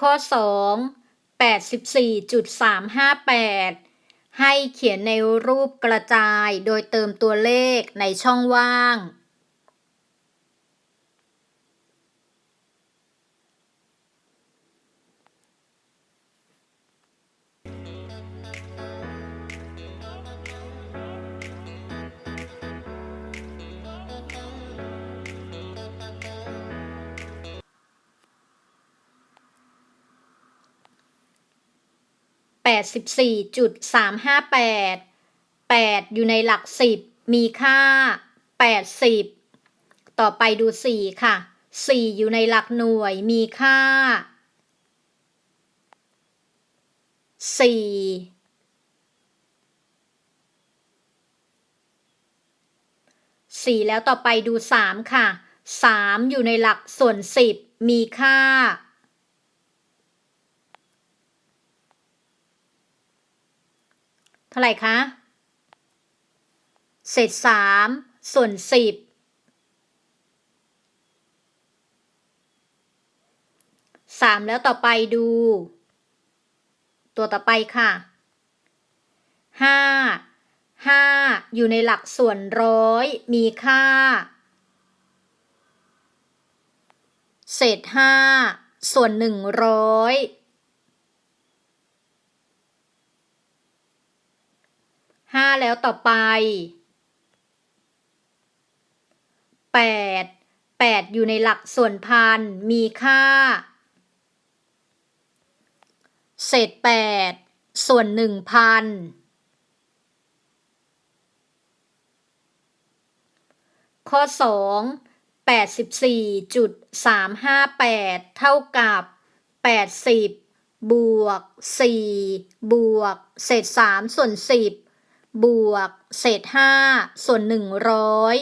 ข้อ 2 84.358 ให้เขียนในรูปกระจายโดยเติมตัวเลขในช่องว่าง แปดสิบสี่จุดสามห้าแปดแปดอยู่ในหลักสิบมีค่าแปดสิบต่อไปดูสี่ค่ะสี่อยู่ในหลักหน่วยมีค่าสี่สี่แล้วต่อไปดูสามค่ะสามอยู่ในหลักส่วนสิบมีค่า ท่าไหร่คะ เศษสามส่วนสิบสามแล้วต่อไปดู ตัวต่อไปค่ะห้าห้าอยู่ในหลักส่วนร้อยมีค่า เศษห้าส่วนหนึ่งร้อย ห้า แล้วต่อไปแปดแปดอยู่ในหลักส่วนพัน มีค่า เศษแปดส่วนหนึ่งพันข้อสองแปดสิบสี่จุดสามห้าแปดเท่ากับแปดสิบบวกสี่บวก เศษสามส่วนสิบ บวก เศษห้าส่วนหนึ่งร้อย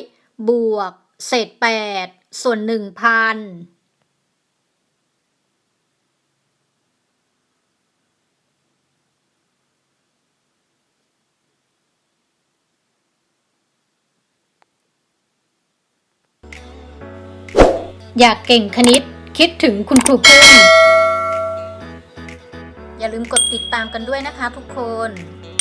บวก เศษแปดส่วนหนึ่งพันอยากเก่งคณิตคิดถึงคุณครูปุ้มอย่าลืมกดติดตามกันด้วยนะคะทุกคน